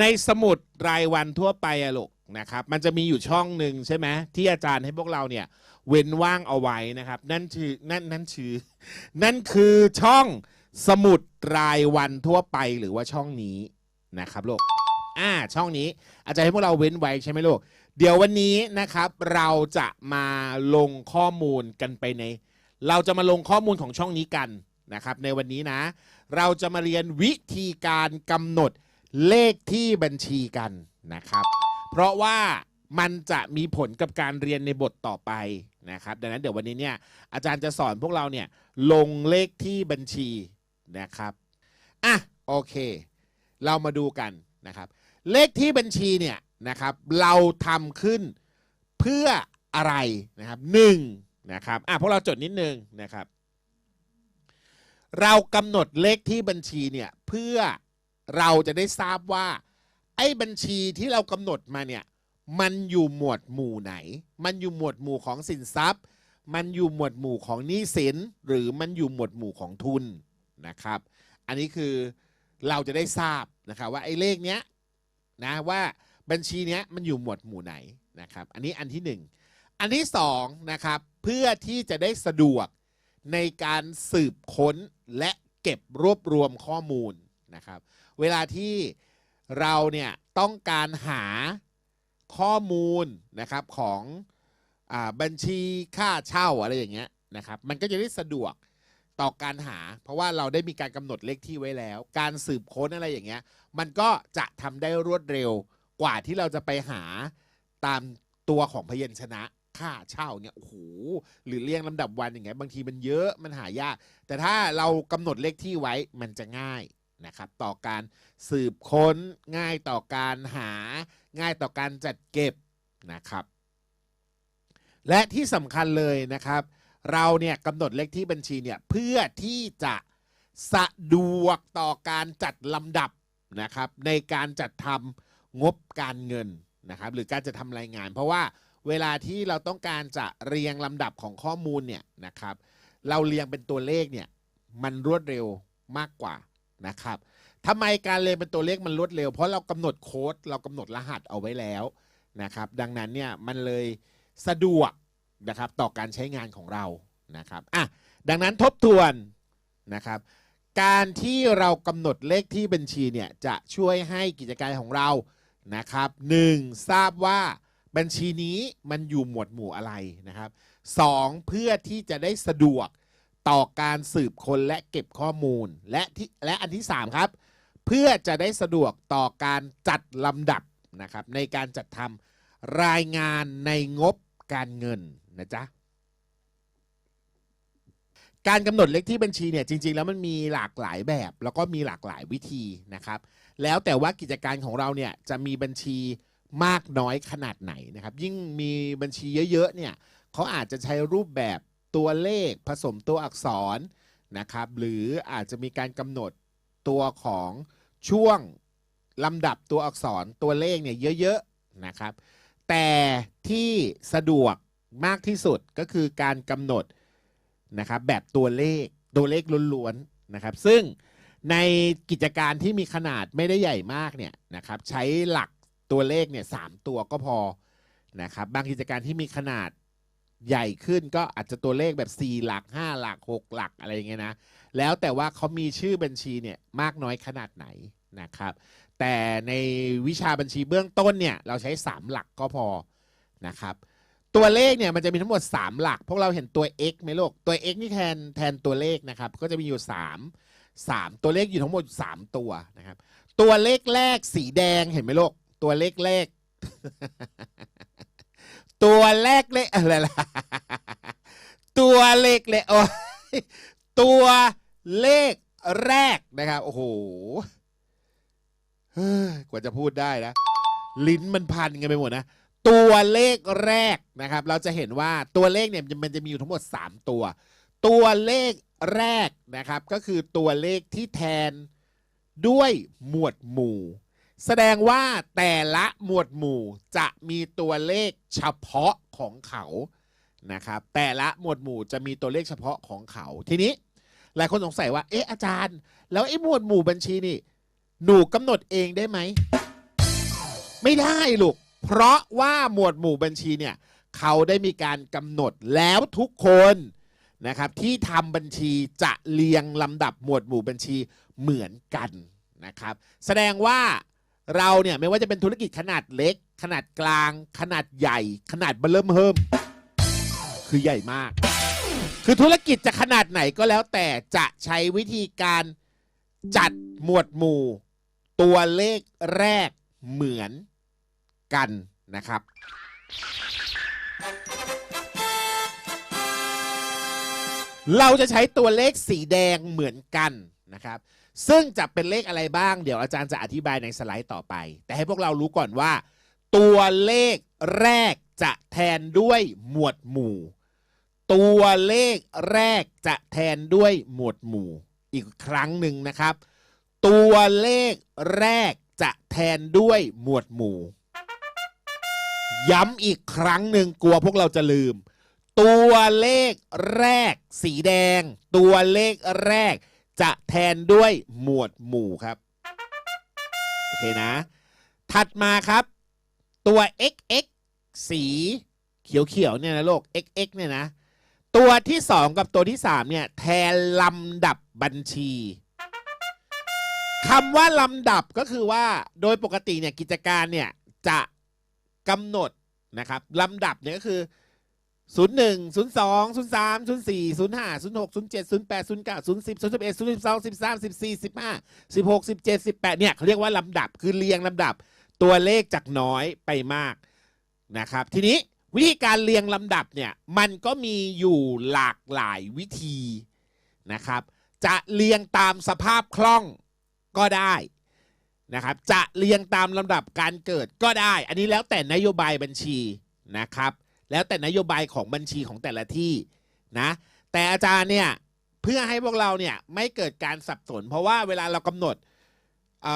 ในสมุดรายวันทั่วไปอะลูกนะครับ มันจะมีอยู่ช่องหนึ่งใช่ไหมที่อาจารย์ให้พวกเราเนี่ยเว้นว่างเอาไว้นะครับ นั่นชื่อนั่นนั่นชื่อนั่นคือช่องสมุดรายวันทั่วไปหรือว่าช่องนี้นะครับลูกอ่าช่องนี้อาจารย์ให้พวกเราเว้นไว้ใช่ไหมลูกเดี๋ยววันนี้นะครับ เราจะมาลงข้อมูลกันไปใน เราจะมาลงข้อมูลของช่องนี้กันนะครับ ในวันนี้นะ เราจะมาเรียนวิธีการกำหนด เลขที่บัญชีกันนะครับ เพราะว่ามันจะมีผลกับการเรียนในบทต่อไปนะครับ ดังนั้นเดี๋ยววันนี้เนี่ยอาจารย์จะสอนพวกเราเนี่ยลงเลขที่บัญชีนะครับอะโอเค เรามาดูกันนะครับ เลขที่บัญชีเนี่ยนะครับ เราทำขึ้นเพื่ออะไรนะครับหนึ่งนะครับอะพวกเราจดนิดนึงนะครับ เรากำหนดเลขที่บัญชีเนี่ยเพื่อ เราจะได้ทราบว่า ไอ้บัญชีที่เรากำหนดมาเนี่ยมันอยู่หมวดหมู่ไหน มันอยู่หมวดหมู่ของสินทรัพย์ มันอยู่หมวดหมู่ของหนี้สิน หรือมันอยู่หมวดหมู่ของทุนนะครับ อันนี้คือเราจะได้ทราบนะครับว่าไอ้เลขเนี้ยนะว่าบัญชีเนี้ยมันอยู่หมวดหมู่ไหนนะครับ อันนี้อันที่หนึ่งอันที่สองนะครับเพื่อที่จะได้สะดวกในการสืบค้นและเก็บรวบรวมข้อมูลนะครับ เวลาที่เราเนี่ยต้องการหาข้อมูลนะครับของอบัญชีค่าเช่าอะไรอย่างเงี้ยนะครับ มันก็จะได้สะดวกต่อการหา เพราะว่าเราได้มีการกำหนดเลขที่ไว้แล้ว การสืบค้นอะไรอย่างเงี้ย มันก็จะทำได้รวดเร็วกว่าที่เราจะไปหาตามตัวของพยัญชนะค่าเช่าเนี่ยโอ้โหหรือเรียงลำดับวันอย่างเงี้ยบางทีมันเยอะมันหายาก แต่ถ้าเรากำหนดเลขที่ไว้มันจะง่าย นะครับต่อการสืบค้นง่ายต่อการหาง่ายต่อการจัดเก็บนะครับ และที่สำคัญเลยนะครับ เราเนี่ยกำหนดเลขที่บัญชีเนี่ยเพื่อที่จะสะดวกต่อการจัดลำดับนะครับ ในการจัดทำงบการเงินนะครับ หรือการจะทำรายงาน เพราะว่าเวลาที่เราต้องการจะเรียงลำดับของข้อมูลเนี่ยนะครับ เราเรียงเป็นตัวเลขเนี่ยมันรวดเร็วมากกว่า นะครับทำไมการเรียงเป็นตัวเลขมันรวดเร็ว เพราะเรากำหนดโค้ดเรากำหนดรหัสเอาไว้แล้วนะครับ ดังนั้นเนี่ยมันเลยสะดวกนะครับต่อการใช้งานของเรานะครับอะดังนั้นทบทวนนะครับ การที่เรากำหนดเลขที่บัญชีเนี่ยจะช่วยให้กิจการของเรานะครับหนึ่งทราบว่าบัญชีนี้มันอยู่หมวดหมู่อะไรนะครับสองเพื่อที่จะได้สะดวก ต่อการสืบค้นและเก็บข้อมูล และที่และอันที่สามครับ เพื่อจะได้สะดวกต่อการจัดลำดับนะครับในการจัดทำรายงานในงบการเงินนะจ๊ะการกำหนดเลขที่บัญชีเนี่ยจริง ๆ แล้วมันมีหลากหลายแบบ แล้วก็มีหลากหลายวิธีนะครับ แล้วแต่ว่ากิจการของเราเนี่ยจะมีบัญชีมากน้อยขนาดไหนนะครับ ยิ่งมีบัญชีเยอะๆเนี่ยเขาอาจจะใช้รูปแบบ ตัวเลขผสมตัวอักษรนะครับ หรืออาจจะมีการกำหนดตัวของช่วงลำดับตัวอักษรตัวเลขเนี่ยเยอะๆนะครับ แต่ที่สะดวกมากที่สุดก็คือการกำหนดนะครับแบบตัวเลขตัวเลขล้วนๆนะครับ ซึ่งในกิจการที่มีขนาดไม่ได้ใหญ่มากเนี่ยนะครับ ใช้หลักตัวเลขเนี่ยสามตัวก็พอนะครับ บางกิจการที่มีขนาด ใหญ่ขึ้นก็อาจจะตัวเลขแบบ 4 หลัก 5 หลัก 6 หลักอะไรอย่างเงี้ยนะ แล้วแต่ว่าเขามีชื่อบัญชีเนี่ยมากน้อยขนาดไหนนะครับ แต่ในวิชาบัญชีเบื้องต้นเนี่ยเราใช้ 3 หลักก็พอนะครับ ตัวเลขเนี่ยมันจะมีทั้งหมด 3 หลัก พวกเราเห็นตัว x ไหมลูกตัว x นี่แทนแทนตัวเลขนะครับ ก็จะมีอยู่ 3 3 ตัวเลขอยู่ทั้งหมด 3 ตัวนะครับ ตัวเลขแรกสีแดงเห็นไหมลูกตัวเลขแรก ตัวแรกเลขอะไรล่ะตัวเลขเลขโอ้ตัวเลขแรกนะครับโอ้โหเฮ้ยกว่าจะพูดได้นะ ลิ้นมันพันกันไปหมดนะตัวเลขแรกนะครับ เราจะเห็นว่าตัวเลขเนี่ยมันจะมีอยู่ทั้งหมด 3 ตัว ตัวเลขแรกนะครับ ก็คือตัวเลขที่แทนด้วยหมวดหมู่ แสดงว่าแต่ละหมวดหมู่จะมีตัวเลขเฉพาะของเขานะครับ แต่ละหมวดหมู่จะมีตัวเลขเฉพาะของเขา ทีนี้หลายคนสงสัยว่า เอ๊ะอาจารย์ แล้วไอ้หมวดหมู่บัญชีนี่ หนูกำหนดเองได้ไหม ไม่ได้ลูก เพราะว่าหมวดหมู่บัญชีเนี่ยเขาได้มีการกำหนดแล้วทุกคนนะครับที่ทำบัญชีจะเรียงลำดับหมวดหมู่บัญชีเหมือนกันนะครับ แสดงว่า เราเนี่ยไม่ว่าจะเป็นธุรกิจขนาดเล็ก ขนาดกลาง ขนาดใหญ่ ขนาดเบอร์เริ่มเฮิมคือใหญ่มาก คือธุรกิจจะขนาดไหนก็แล้วแต่จะใช้วิธีการจัดหมวดหมู่ ตัวเลขแรกเหมือนกันนะครับ เราจะใช้ตัวเลขสีแดงเหมือนกันนะครับ ซึ่งจะเป็นเลขอะไรบ้าง เดี๋ยวอาจารย์จะอธิบายในสไลด์ต่อไป แต่ให้พวกเรารู้ก่อนว่า ตัวเลขแรกจะแทนด้วยหมวดหมู่ ตัวเลขแรกจะแทนด้วยหมวดหมู่ อีกครั้งหนึ่งนะครับ ตัวเลขแรกจะแทนด้วยหมวดหมู่ ย้ำอีกครั้งหนึ่งกลัวพวกเราจะลืม ตัวเลขแรกสีแดง ตัวเลขแรก จะแทนด้วยหมวดหมู่ครับ โอเคนะ ถัดมาครับ ตัว xx สีเขียวๆเนี่ยนะโลก xx เนี่ยนะ ตัวที่ 2 กับตัวที่ 3 เนี่ย แทนลำดับบัญชีคำว่าลำดับก็คือว่าโดยปกติเนี่ยกิจการเนี่ยจะกำหนดนะครับลำดับเนี่ยก็คือ 01 02 03 04 05 06 07 08 09 010 011 012 13 14 15 16 17 18เนี่ยเขาเรียกว่าลำดับคือเรียงลำดับ ตัวเลขจากน้อยไปมากนะครับ ทีนี้วิธีการเรียงลำดับเนี่ยมันก็มีอยู่หลากหลายวิธีนะครับ จะเรียงตามสภาพคล่องก็ได้นะครับ จะเรียงตามลำดับการเกิดก็ได้ อันนี้แล้วแต่นโยบายบัญชีนะครับ แล้วแต่นโยบายของบัญชีของแต่ละที่นะ แต่อาจารย์เนี่ยเพื่อให้พวกเราเนี่ยไม่เกิดการสับสน เพราะว่าเวลาเรากำหนดเ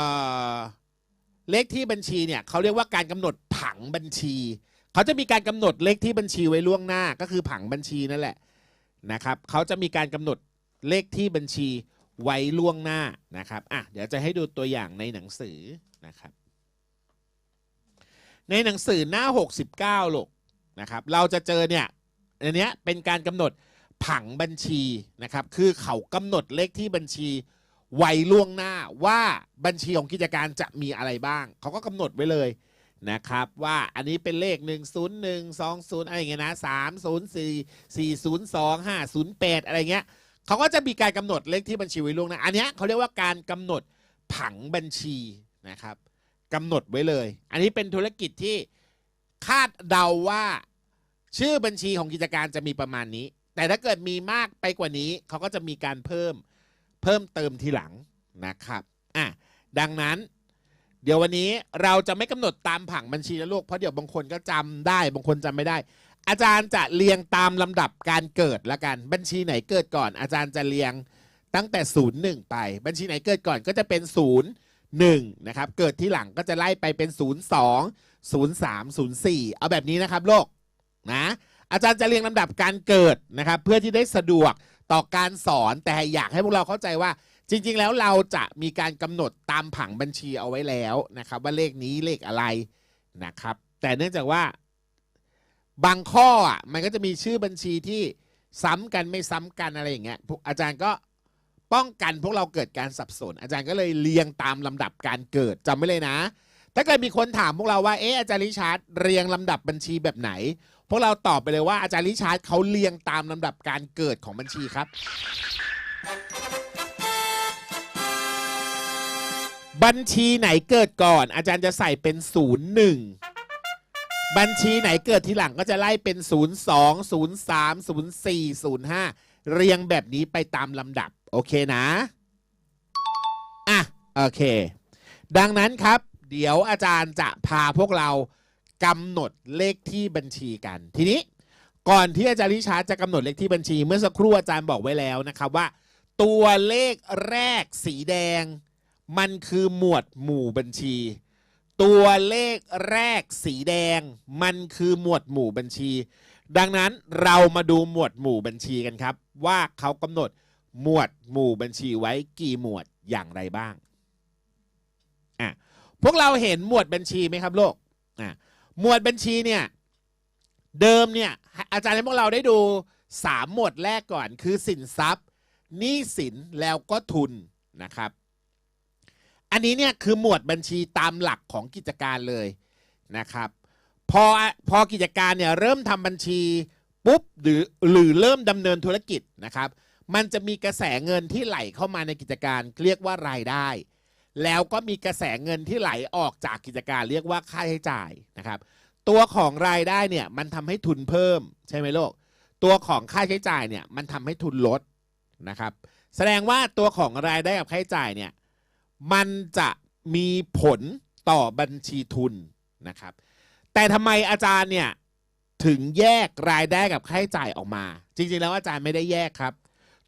เลขที่บัญชีเนี่ยเขาเรียกว่าการกำหนดผังบัญชีเขาจะมีการกำหนดเลขที่บัญชีไว้ล่วงหน้าก็คือผังบัญชีนั่นแหละนะครับเขาจะมีการกำหนดเลขที่บัญชีไว้ล่วงหน้านะครับอะเดี๋ยวจะให้ดูตัวอย่างในหนังสือนะครับ ในหนังสือหน้า 69ลูก นะครับ เราจะเจอเนี่ยอันเนี้ยเป็นการกำหนดผังบัญชีนะครับ คือเขากำหนดเลขที่บัญชีไว้ล่วงหน้าว่าบัญชีของกิจการจะมีอะไรบ้าง เขาก็กำหนดไว้เลยนะครับว่าอันนี้เป็นเลข 1 0 1 2 0อะไรอย่างเงี้ยนะ3 0 4 4 0 2 5 0 8 อะไรเงี้ยเขาก็จะมีการกำหนดเลขที่บัญชีไว้ล่วงหน้าอันเนี้ยเขาเรียกว่าการกำหนดผังบัญชีนะครับกำหนดไว้เลย อันนี้เป็นธุรกิจที่ คาดเดาว่า ชื่อบัญชีของกิจการจะมีประมาณนี้ แต่ถ้าเกิดมีมากไปกว่านี้เขาก็จะมีการเพิ่มเพิ่มเติมทีหลังนะครับอะดังนั้น เดี๋ยววันนี้เราจะไม่กำหนดตามผังบัญชีนะลูกเพราะเดี๋ยวบางคนก็จำได้ บางคนจำไม่ได้ อาจารย์จะเรียงตามลำดับการเกิดละกันบัญชีไหนเกิดก่อน อาจารย์จะเรียงตั้งแต่ศูนย์หนึ่งไป บัญชีไหนเกิดก่อนก็จะเป็นศูนย์หนึ่งนะครับเกิดที่หลังก็จะไล่ไปเป็นศูนย์สอง 03 04 เอาแบบนี้นะครับโลกนะอาจารย์จะเรียงลำดับการเกิดนะครับ เพื่อที่ได้สะดวกต่อการสอนแต่อยากให้พวกเราเข้าใจว่า จริง ๆ แล้วเราจะมีการกำหนดตามผังบัญชีเอาไว้แล้วนะครับ ว่าเลขนี้เลขอะไรนะครับ แต่เนื่องจากว่าบางข้ออะมันก็จะมีชื่อบัญชีที่ซ้ำกันไม่ซ้ำกันอะไรอย่างเงี้ยอาจารย์ก็ป้องกันพวกเราเกิดการสับสน อาจารย์ก็เลยเรียงตามลำดับการเกิดจำไว้เลยนะ ถ้าเกิดมีคนถามพวกเราว่าเอออาจารย์ริชาร์ดเรียงลำดับบัญชีแบบไหน พวกเราตอบไปเลยว่าอาจารย์ริชาร์ดเขาเรียงตามลำดับการเกิดของบัญชีครับ บัญชีไหนเกิดก่อน อาจารย์จะใส่เป็นศูนย์หนึ่งบัญชีไหนเกิดทีหลังก็จะไล่เป็นศูนย์สองศูนย์สามศูนย์สี่ศูนย์ห้าเรียงแบบนี้ไปตามลำดับ โอเคนะ อะ โอเค ดังนั้นครับ เดี๋ยวอาจารย์จะพาพวกเรากำหนดเลขที่บัญชีกัน ทีนี้ก่อนที่อาจารย์ริชาร์ดจะกำหนดเลขที่บัญชี เมื่อสักครู่อาจารย์บอกไว้แล้วนะครับว่า ตัวเลขแรกสีแดง มันคือหมวดหมู่บัญชี ตัวเลขแรกสีแดง มันคือหมวดหมู่บัญชี ดังนั้นเรามาดูหมวดหมู่บัญชีกันครับ ว่าเขากำหนดหมวดหมู่บัญชีไว้กี่หมวดอย่างไรบ้างอะ พวกเราเห็นหมวดบัญชีไหมครับโลกหมวดบัญชีเนี่ยเดิมเนี่ยอาจารย์ให้พวกเราได้ดูสามหมวดแรกก่อนคือสินทรัพย์หนี้สินแล้วก็ทุนนะครับ อันนี้เนี่ยคือหมวดบัญชีตามหลักของกิจการเลยนะครับ พอพอกิจการเนี่ยเริ่มทำบัญชีปุ๊บหรือหรือเริ่มดำเนินธุรกิจนะครับ มันจะมีกระแสเงินที่ไหลเข้ามาในกิจการเรียกว่ารายได้ แล้วก็มีกระแสเงินที่ไหลออกจากกิจการเรียกว่าค่าใช้จ่ายนะครับ ตัวของรายได้เนี่ยมันทำให้ทุนเพิ่มใช่ไหมโลก ตัวของค่าใช้จ่ายเนี่ยมันทำให้ทุนลดนะครับ แสดงว่าตัวของรายได้กับค่าใช้จ่ายเนี่ยมันจะมีผลต่อบัญชีทุนนะครับ แต่ทำไมอาจารย์เนี่ยถึงแยกรายได้กับค่าใช้จ่ายออกมา จริงๆแล้วอาจารย์ไม่ได้แยกครับ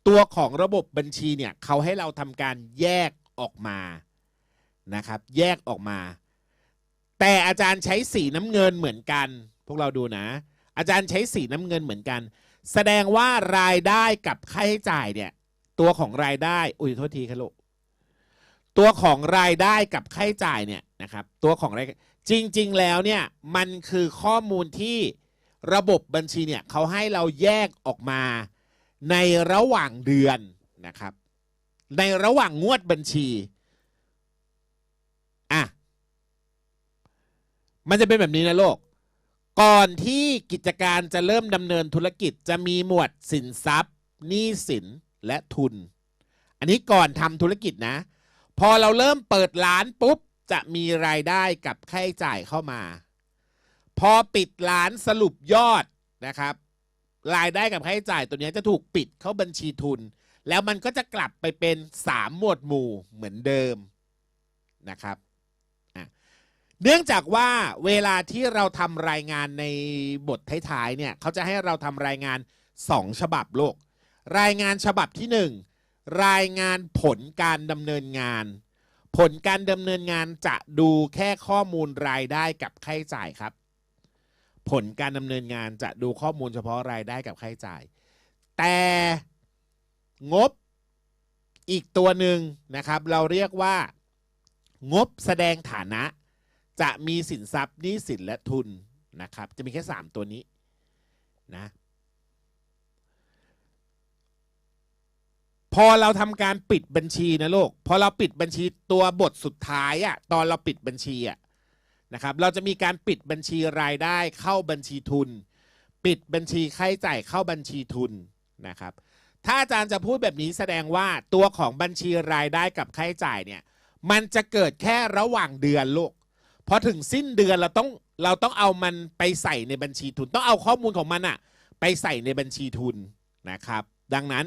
ตัวของระบบบัญชีเนี่ยเขาให้เราทำการแยกออกมา นะครับ แยกออกมา แต่อาจารย์ใช้สีน้ำเงินเหมือนกัน พวกเราดูนะ อาจารย์ใช้สีน้ำเงินเหมือนกัน แสดงว่ารายได้กับค่าใช้จ่ายเนี่ย ตัวของรายได้อุ้ยโทษทีครับลูกตัวของรายได้กับค่าใช้จ่ายเนี่ยนะครับ ตัวของรายจริง ๆ แล้วเนี่ยมันคือข้อมูลที่ระบบบัญชีเนี่ยเขาให้เราแยกออกมาในระหว่างเดือนนะครับ ในระหว่างงวดบัญชีอะ มันจะเป็นแบบนี้นะโลก ก่อนที่กิจการจะเริ่มดำเนินธุรกิจจะมีหมวดสินทรัพย์หนี้สินและทุน อันนี้ก่อนทำธุรกิจนะ พอเราเริ่มเปิดร้านปุ๊บ จะมีรายได้กับค่าใช้จ่ายเข้ามา พอปิดร้านสรุปยอดนะครับ รายได้กับค่าใช้จ่ายตัวนี้จะถูกปิดเข้าบัญชีทุน แล้วมันก็จะกลับไปเป็น 3 หมวดหมู่เหมือนเดิมนะครับ เนื่องจากว่าเวลาที่เราทำรายงานในบทท้ายๆเนี่ยเขาจะให้เราทำรายงาน 2 ฉบับโลก รายงานฉบับที่ 1 รายงานผลการดำเนินงาน ผลการดำเนินงานจะดูแค่ข้อมูลรายได้กับค่าใช้จ่ายครับ ผลการดำเนินงานจะดูข้อมูลเฉพาะรายได้กับค่าใช้จ่าย แต่งบอีกตัวหนึ่งนะครับ เราเรียกว่างบแสดงฐานะ จะมีสินทรัพย์หนี้สินและทุนนะครับ จะมีแค่ 3 ตัวนี้นะพอเราทำการปิดบัญชีนะลูกพอเราปิดบัญชีตัวบทสุดท้ายอะตอนเราปิดบัญชีอะนะครับ เราจะมีการปิดบัญชีรายได้เข้าบัญชีทุน ปิดบัญชีค่าใช้จ่ายเข้าบัญชีทุนนะครับ ถ้าอาจารย์จะพูดแบบนี้แสดงว่าตัวของบัญชีรายได้กับค่าใช้จ่ายเนี่ยมันจะเกิดแค่ระหว่างเดือนลูก พอถึงสิ้นเดือนเราต้องเราต้องเอามันไปใส่ในบัญชีทุน ต้องเอาข้อมูลของมันอะไปใส่ในบัญชีทุนนะครับ ดังนั้น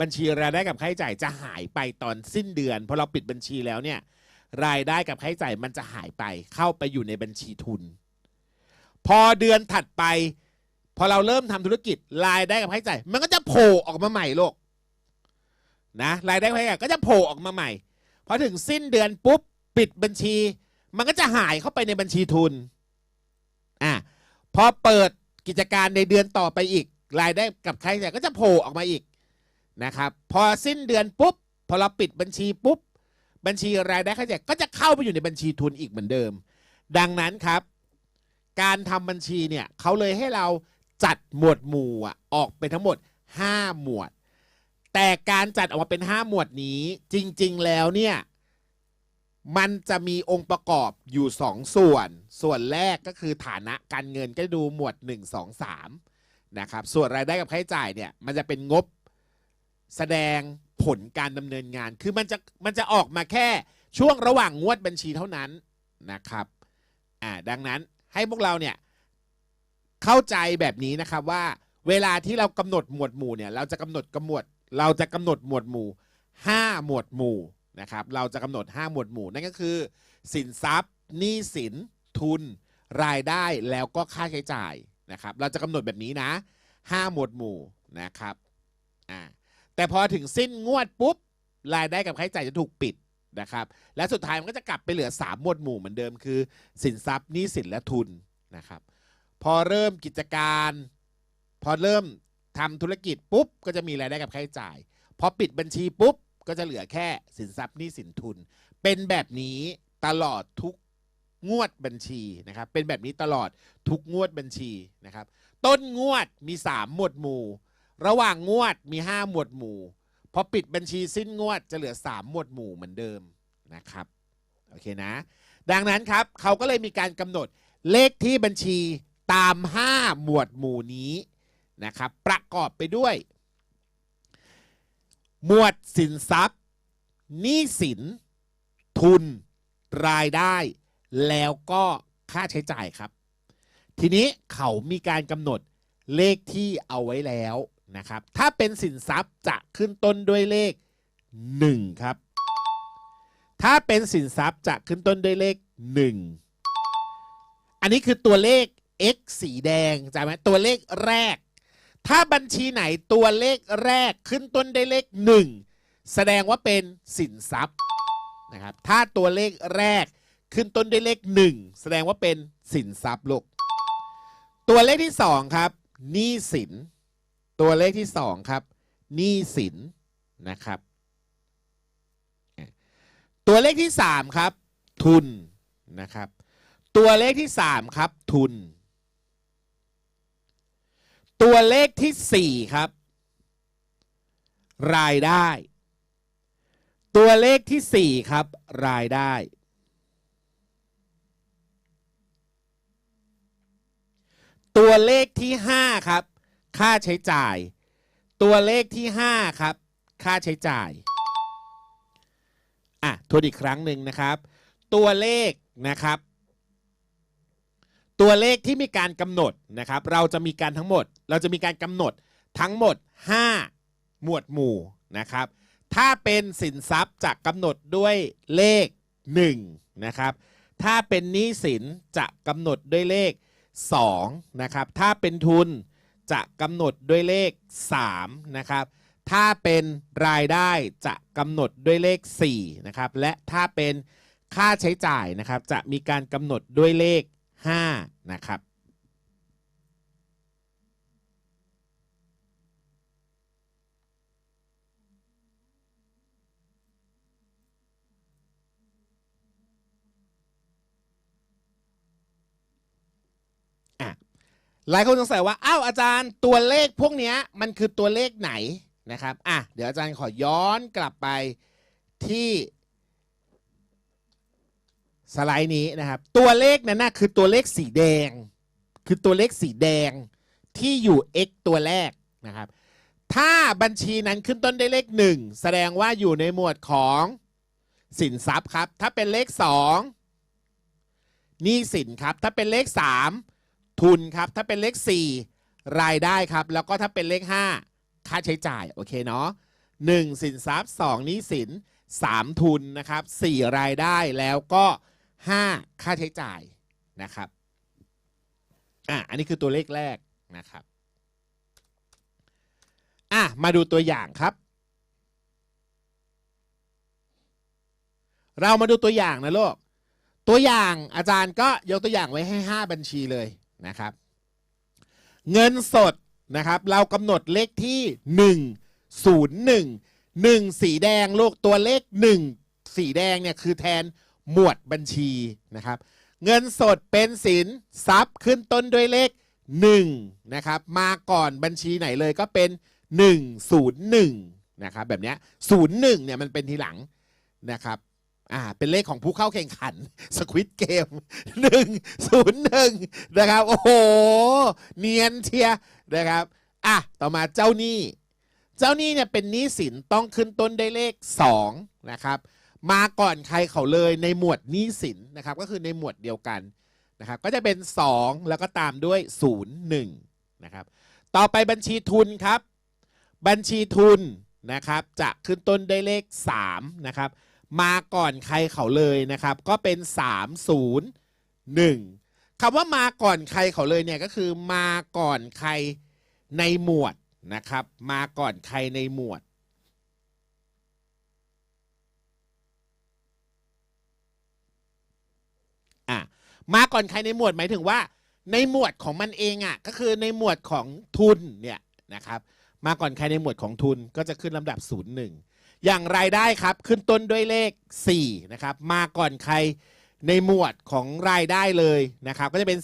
บัญชีรายได้กับค่าใช้จ่ายจะหายไปตอนสิ้นเดือนพอเราปิดบัญชีแล้วเนี่ยรายได้กับค่าใช้จ่ายมันจะหายไปเข้าไปอยู่ในบัญชีทุน พอเดือนถัดไป พอเราเริ่มทำธุรกิจรายได้กับค่าใช้จ่ายมันก็จะโผล่ออกมาใหม่โลกนะรายได้กับค่าใช้จ่ายก็จะโผล่ออกมาใหม่พอถึงสิ้นเดือนปุ๊บปิดบัญชี มันก็จะหายเข้าไปในบัญชีทุนอะพอเปิดกิจการในเดือนต่อไปอีก รายได้กับค่าใช้จ่ายก็จะโผล่ออกมาอีกนะครับ พอสิ้นเดือนปุ๊บ พอเราปิดบัญชีปุ๊บ บัญชีรายได้ค่าใช้จ่ายก็จะเข้าไปอยู่ในบัญชีทุนอีกเหมือนเดิม ดังนั้นครับ การทำบัญชีเนี่ยเขาเลยให้เราจัดหมวดหมู่อออกเป็นทั้งหมด 5 หมวด แต่การจัดออกมาเป็น 5 หมวดนี้จริง ๆ แล้วเนี่ย มันจะมีองค์ประกอบอยู่ 2 ส่วน ส่วนแรกก็คือฐานะการเงินก็ดูหมวด 1 2 3นะครับส่วนรายได้กับค่าใช้จ่ายเนี่ยมันจะเป็นงบแสดงผลการดำเนินงาน คือมันจะมันจะออกมาแค่ช่วงระหว่างงวดบัญชีเท่านั้นนะครับอ่าดังนั้นให้พวกเราเนี่ยเข้าใจแบบนี้นะครับว่าเวลาที่เรากำหนดหมวดหมู่เนี่ยเราจะกำหนดกำหนดเราจะกำหนดหมวดหมู่ 5 หมวดหมู่ นะครับเราจะกำหนด 5 หมวดหมู่ นั่นก็คือ สินทรัพย์หนี้สิน ทุน รายได้แล้วก็ค่าใช้จ่ายนะครับเราจะกำหนดแบบนี้นะ 5 หมวดหมู่นะครับอ่าแต่พอถึงสิ้นงวดปุ๊บรายได้กับค่าใช้จ่ายจะถูกปิดนะครับและสุดท้ายมันก็จะกลับไปเหลือ 3 หมวดหมู่เหมือนเดิมคือ สินทรัพย์หนี้สินและทุนนะครับพอเริ่มกิจการ พอเริ่มทำธุรกิจปุ๊บก็จะมีรายได้กับค่าใช้จ่าย พอปิดบัญชีปุ๊บ ก็จะเหลือแค่สินทรัพย์หนี้สินทุน เป็นแบบนี้ตลอดทุกงวดบัญชีนะครับ เป็นแบบนี้ตลอดทุกงวดบัญชีนะครับ ต้นงวดมี 3 หมวดหมู่ ระหว่างงวดมี 5 หมวดหมู่พอปิดบัญชีสิ้นงวดจะเหลือ 3 หมวดหมู่เหมือนเดิมนะครับโอเคนะ ดังนั้นครับเขาก็เลยมีการกำหนดเลขที่บัญชีตาม 5 หมวดหมู่นี้นะครับ ประกอบไปด้วย หมวดสินทรัพย์หนี้สิน ทุน รายได้ แล้วก็ค่าใช้จ่ายครับ ทีนี้เขามีการกำหนดเลขที่เอาไว้แล้วนะครับ ถ้าเป็นสินทรัพย์จะขึ้นต้นด้วยเลข 1 ครับ ถ้าเป็นสินทรัพย์จะขึ้นต้นด้วยเลข 1 อันนี้คือตัวเลข x สีแดงจำไหมตัวเลขแรก ถ้าบัญชีไหนตัวเลขแรกขึ้นต้นด้วยเลข 1 แสดงว่าเป็นสินทรัพย์นะครับถ้าตัวเลขแรกขึ้นต้นด้วยเลข 1 แสดงว่าเป็นสินทรัพย์ลูกตัวเลขที่ 2 ครับหนี้สิน ตัวเลขที่ 2 ครับหนี้สินนะครับ ตัวเลขที่ 3 ครับ ทุนนะครับ ตัวเลขที่ 3 ครับ ทุน ตัวเลขที่ 4 ครับ รายได้ ตัวเลขที่ 4 ครับ รายได้ ตัวเลขที่ 5 ครับ ค่าใช้จ่าย ตัวเลขที่ 5 ครับ ค่าใช้จ่ายอะทวนอีกครั้งหนึ่งนะครับ ตัวเลขนะครับ ตัวเลขที่มีการกำหนดนะครับ เราจะมีการทั้งหมด เราจะมีการกำหนดทั้งหมด 5 หมวดหมู่นะครับ ถ้าเป็นสินทรัพย์จะกำหนดด้วยเลข1นะครับถ้าเป็นหนี้สินจะกำหนดด้วยเลข2นะครับถ้าเป็นทุนจะกำหนดด้วยเลข3นะครับถ้าเป็นรายได้จะกำหนดด้วยเลข4นะครับและถ้าเป็นค่าใช้จ่ายนะครับจะมีการกำหนดด้วยเลข 5 นะครับหลายคนสงสัยว่าอ้าวอาจารย์ตัวเลขพวกนี้มันคือตัวเลขไหนนะครับอะเดี๋ยวอาจารย์ขอย้อนกลับไปที่ สไลด์นี้นะครับ ตัวเลขนั้นนะคือตัวเลขสีแดง คือตัวเลขสีแดงที่อยู่ x ตัวแรกนะครับ ถ้าบัญชีนั้นขึ้นต้นด้วยเลข 1 แสดงว่าอยู่ในหมวดของสินทรัพย์ครับ ถ้าเป็นเลข 2 หนี้สินครับ ถ้าเป็นเลข 3 ทุนครับ ถ้าเป็นเลข 4 รายได้ครับ แล้วก็ถ้าเป็นเลข 5 ค่าใช้จ่าย โอเคเนาะ1สินทรัพย์ 2 หนี้สิน 3 ทุนนะครับ 4 รายได้แล้วก็ 5 ค่าใช้จ่ายนะครับอะอันนี้คือตัวเลขแรกนะครับอะมาดูตัวอย่างครับ เรามาดูตัวอย่างนะลูกตัวอย่างอาจารย์ก็ยกตัวอย่างไว้ให้ 5 บัญชีเลยนะครับ เงินสดนะครับ เรากำหนดเลขที่ 1 0 1 1 สีแดงลูกตัวเลข 1 สีแดงเนี่ยคือแทน หมวดบัญชีนะครับ เงินสดเป็นสินทรัพย์ขึ้นต้นด้วยเลข1นะครับ มาก่อนบัญชีไหนเลยก็เป็น 101นะครับ แบบนี้ย01เนี่ยมันเป็นทีหลังนะครับอ่าเป็นเลขของผู้เข้าแข่งขันสควิตเกม101นะครับ โอ้โห เนียนเชียนะครับอะต่อมาเจ้าหนี้ เจ้าหนี้เนี่ยเป็นหนี้สินต้องขึ้นต้นด้วยเลข2นะครับ มาก่อนใครเขาเลยในหมวดหนี้สินนะครับ ก็คือในหมวดเดียวกันนะครับ ก็จะเป็น 2 แล้วก็ตามด้วย 0 1นะครับ ต่อไปบัญชีทุนครับ บัญชีทุนนะครับจะขึ้นต้นด้วยเลข3นะครับ มาก่อนใครเขาเลยนะครับ ก็เป็น 3 0 1คำว่ามาก่อนใครเขาเลยเนี่ยก็คือมาก่อนใครในหมวดนะครับ มาก่อนใครในหมวด อะ มาก่อนใครในหมวดหมายถึงว่า ในหมวดของมันเองอะก็คือในหมวดของทุนเนี่ยนะครับมาก่อนใครในหมวดของทุนก็จะขึ้นลำดับ 0 1 อย่างรายได้ครับขึ้นต้นด้วยเลข4นะครับมาก่อนใครในหมวดของรายได้เลยนะครับก็จะเป็น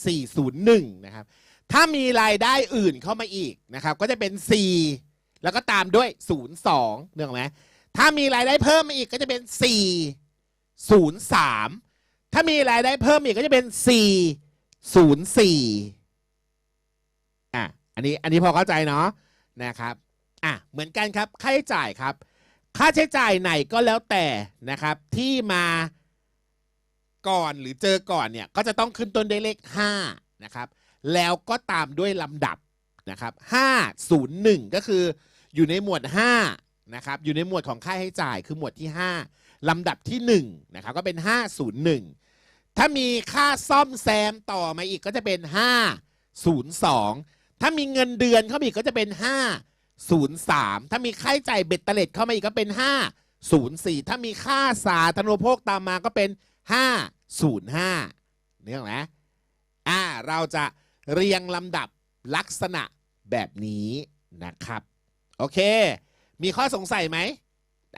401นะครับถ้ามีรายได้อื่นเข้ามาอีกนะครับก็จะเป็น 4 แล้วก็ตามด้วย 02เนื่องไหมถ้ามีรายได้เพิ่มมาอีกก็จะเป็น 4 03 ถ้ามีรายได้เพิ่มอีกก็จะเป็น4 04อะอันนี้อันนี้พอเข้าใจเนาะนะครับอะเหมือนกันครับค่าใช้จ่ายครับ ค่าใช้จ่ายไหนก็แล้วแต่นะครับ ที่มาก่อนหรือเจอก่อนเนี่ยก็จะต้องขึ้นต้นด้วยเลข5นะครับแล้วก็ตามด้วยลำดับนะครับ501 ก็คืออยู่ในหมวด 5 นะครับอยู่ในหมวดของค่าใช้จ่ายคือหมวดที่ 5 ลำดับที่1นะครับก็เป็น 501 ถ้ามีค่าซ่อมแซมต่อมาอีกก็จะเป็น 502 ถ้ามีเงินเดือนเข้ามาอีกก็จะเป็น 503 ถ้ามีค่าใช้จ่ายเบ็ดเตล็ดเข้ามาอีกก็เป็น 504 ถ้ามีค่าสาธารณูปโภคตามมาก็เป็น 505เนี่ยหรอกไหมอ่าเราจะเรียงลำดับลักษณะแบบนี้นะครับ โอเค มีข้อสงสัยไหม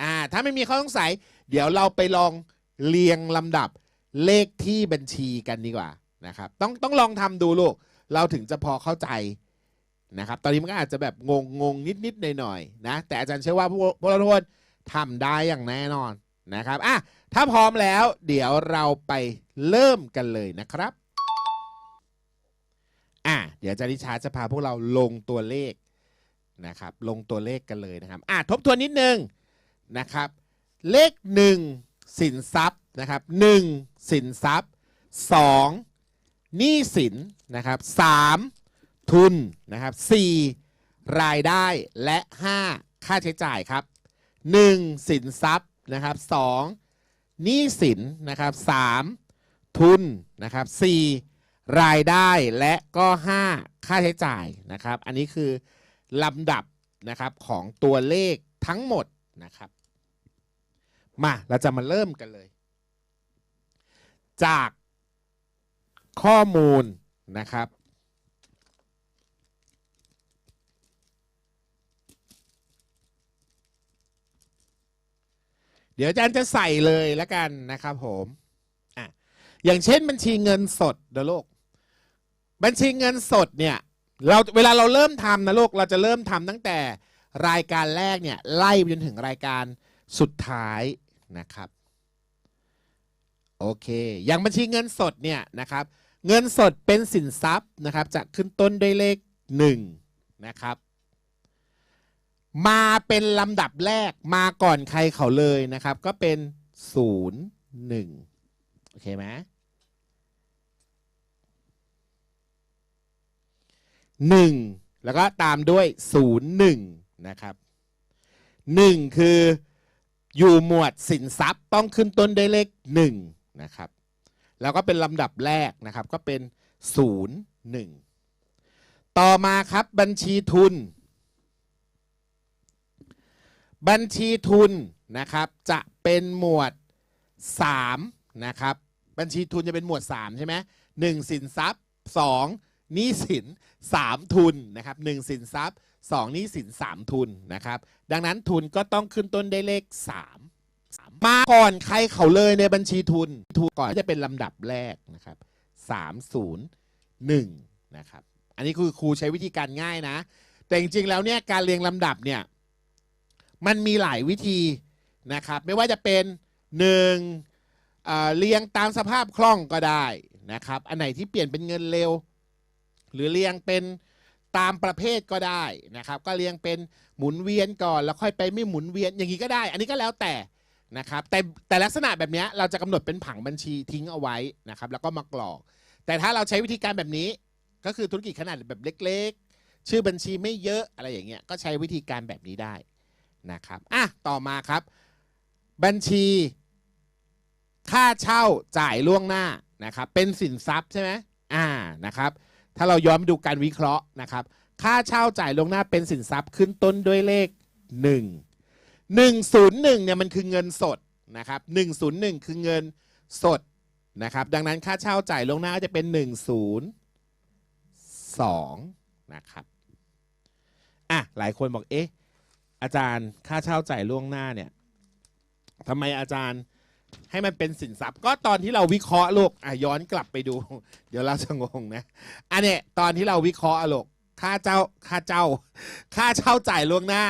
อ่าถ้าไม่มีข้อสงสัย เดี๋ยวเราไปลองเรียงลำดับเลขที่บัญชีกันดีกว่านะครับ ต้องต้องลองทำดูลูก เราถึงจะพอเข้าใจนะครับ ตอนนี้มันก็อาจจะแบบงงงงนิดนิดหน่อยหน่อยๆนะ แต่อาจารย์เชื่อว่าพวกพวกเราทุกคนทำได้อย่างแน่นอนนะครับอะถ้าพร้อมแล้วเดี๋ยวเราไปเริ่มกันเลยนะครับอะเดี๋ยวอาจารย์ริชาจะพาพวกเราลงตัวเลข นะครับลงตัวเลขกันเลยนะครับอะทบทวนนิดนึงนะครับ เลขหนึ่งสินทรัพย์นะครับหนึ่งสินทรัพย์สองหนี้สินนะครับสามทุนนะครับสี่รายได้และห้าค่าใช้จ่ายครับหนึ่งสินทรัพย์นะครับสองหนี้สินนะครับสามทุนนะครับสี่รายได้และก็ห้าค่าใช้จ่ายนะครับ อันนี้คือ ลำดับนะครับของตัวเลขทั้งหมดนะครับ มาเราจะมาเริ่มกันเลย จากข้อมูลนะครับ เดี๋ยวอาจารย์จะใส่เลยแล้วกันนะครับผมอะอย่างเช่นบัญชีเงินสดนะลูกบัญชีเงินสดเนี่ย เราเวลาเราเริ่มทำนะลูกเราจะเริ่มทำตั้งแต่รายการแรกเนี่ยไล่ไปจนถึงรายการสุดท้ายนะครับโอเค อย่างบัญชีเงินสดเนี่ยนะครับ เงินสดเป็นสินทรัพย์นะครับ จะขึ้นต้นด้วยเลข1นะครับ มาเป็นลำดับแรกมาก่อนใครเขาเลยนะครับ ก็เป็น 0 1 โอเคไหม หนึ่งแล้วก็ตามด้วย 0 1 นะครับ 1 คืออยู่หมวดสินทรัพย์ต้องขึ้นต้นด้วยเลข1นะครับ แล้วก็เป็นลำดับแรกนะครับก็เป็น 0 1 ต่อมาครับบัญชีทุน บัญชีทุนนะครับจะเป็นหมวด3นะครับบัญชีทุนจะเป็นหมวด 3 ใช่ไหมหนึ่งสินทรัพย์ 2 หนี้สิน 3 ทุนนะครับหนึ่งสินทรัพย์ 2 หนี้สิน 3 ทุนนะครับ ดังนั้นทุนก็ต้องขึ้นต้นได้วยเลข3มาก่อนใครเขาเลยในบัญชีทุนทุนก่อนจะเป็นลำดับแรกนะครับ 301 นะครับ อันนี้คือครูใช้วิธีการง่ายนะ แต่จริงๆแล้วเนี่ยการเรียงลำดับเนี่ยมันมีหลายวิธีนะครับไม่ว่าจะเป็นหนึ่งเเรียงตามสภาพคล่องก็ได้นะครับ อันไหนที่เปลี่ยนเป็นเงินเร็ว หรือเรียงเป็นตามประเภทก็ได้นะครับ ก็เรียงเป็นหมุนเวียนก่อนแล้วค่อยไปไม่หมุนเวียนอย่างนี้ก็ได้ อันนี้ก็แล้วแต่นะครับแต่แต่ลักษณะแบบนี้เราจะกำหนดเป็นผังบัญชีทิ้งเอาไว้นะครับ แล้วก็มากรอก แต่ถ้าเราใช้วิธีการแบบนี้ ก็คือธุรกิจขนาดแบบเล็ก ๆ ชื่อบัญชีไม่เยอะอะไรอย่างเงี้ยก็ใช้วิธีการแบบนี้ได้นะครับอะต่อมาครับ บัญชี ค่าเช่าจ่ายล่วงหน้านะครับ เป็นสินทรัพย์ใช่ไหมอ่านะครับ ถ้าเราย้อนไปดูการวิเคราะห์นะครับ ค่าเช่าจ่ายลงหน้าเป็นสินทรัพย์ขึ้นต้นด้วยเลข 1 101เนี่ยมันคือเงินสดนะครับ101 คือเงินสดนะครับ ดังนั้นค่าเช่าจ่ายลงหน้าก็จะเป็น 102นะครับอะหลายคนบอกเอ๊ะอาจารย์ค่าเช่าจ่ายล่วงหน้าเนี่ยทำไมอาจารย์ ให้มันเป็นสินทรัพย์ ก็ตอนที่เราวิเคราะห์ลูกอะย้อนกลับไปดู เดี๋ยวเราจะงงนะอันเนี้ยตอนที่เราวิเคราะห์อะลูกค่าเจ้าค่าเจ้า ค่าเช่าจ่ายล่วงหน้า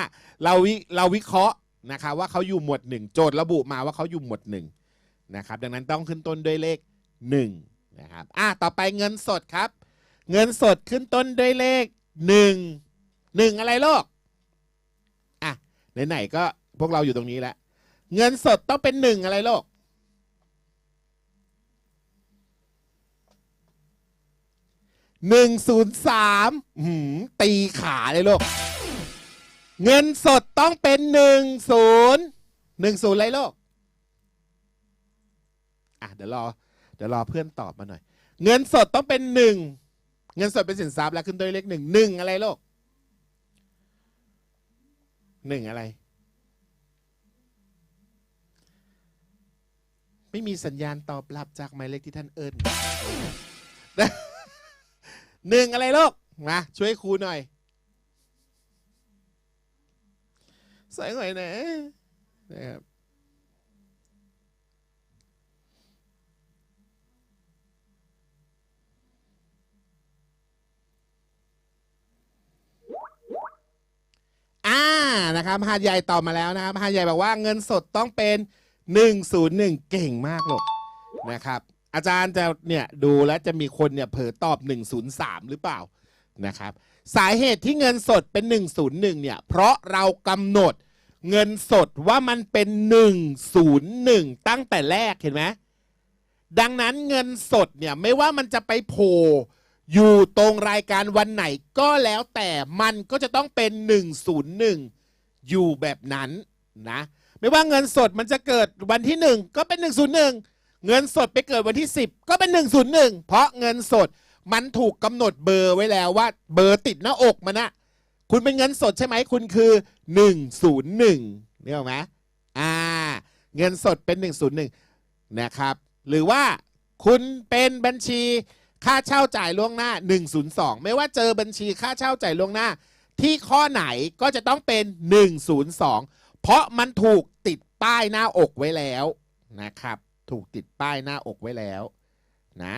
เราวิเราวิเคราะห์นะครับว่าเขาอยู่หมวดหนึ่งโจทย์ระบุมาว่าเขาอยู่หมวดหนึ่งนะครับดังนั้นต้องขึ้นต้นด้วยเลขหนึ่งนะครับอะต่อไปเงินสดครับ เงินสดขึ้นต้นด้วยเลขหนึ่งหนึ่งอะไรโลกอะไหนๆก็พวกเราอยู่ตรงนี้แล้วเงินสดต้องเป็นหนึ่งอะไรโลก หนึ่งศูนย์สามตีขาเลยลูก เงินสดต้องเป็นหนึ่งศูนย์หนึ่งศูนย์อะไรโลกอะเดี๋ยวรอ เดี๋ยวรอเพื่อนตอบมาหน่อย เงินสดต้องเป็นหนึ่งเงินสดเป็นสินทรัพย์แล้วขึ้นด้วยเลขหนึ่งหนึ่งอะไรโลกหนึ่งอะไร ไม่มีสัญญาณตอบรับจากหมายเลขที่ท่านเอิญ หนึ่งอะไรลูกมาช่วยครูหน่อยใส่หน่อยนะนะครับอ่านะครับหาดใหญ่ตอบมาแล้วนะครับหาดใหญ่บอกว่าเงินสดต้องเป็น 101 เก่งมากหรอกนะครับ อาจารย์จะเนี่ยดูแล้วจะมีคนเนี่ยเผลอตอบ 103 หรือเปล่านะครับ สาเหตุที่เงินสดเป็น 101 เนี่ย เพราะเรากำหนดเงินสดว่ามันเป็น 101 ตั้งแต่แรกเห็นไหมดังนั้นเงินสดเนี่ยไม่ว่ามันจะไปโผล่อยู่ตรงรายการวันไหนก็แล้วแต่มันก็จะต้องเป็น 101 อยู่แบบนั้นนะ ไม่ว่าเงินสดมันจะเกิดวันที่หนึ่งก็เป็น 101 เงินสดไปเกิดวันที่ 10 ก็เป็น 101 เพราะเงินสดมันถูกกำหนดเบอร์ไว้แล้วว่า เบอร์ติดหน้าอกมันนะคุณเป็นเงินสดใช่ไหมคุณคือ 101นี่หรอกไหมอ่า เงินสดเป็น 101 นะครับ หรือว่าคุณเป็นบัญชีค่าเช่าจ่ายล่วงหน้า 102 ไม่ว่าเจอบัญชีค่าเช่าจ่ายล่วงหน้า ที่ข้อไหนก็จะต้องเป็น 102 เพราะมันถูกติดป้ายหน้าอกไว้แล้วนะครับ ถูกติดป้ายหน้าอกไว้แล้วนะ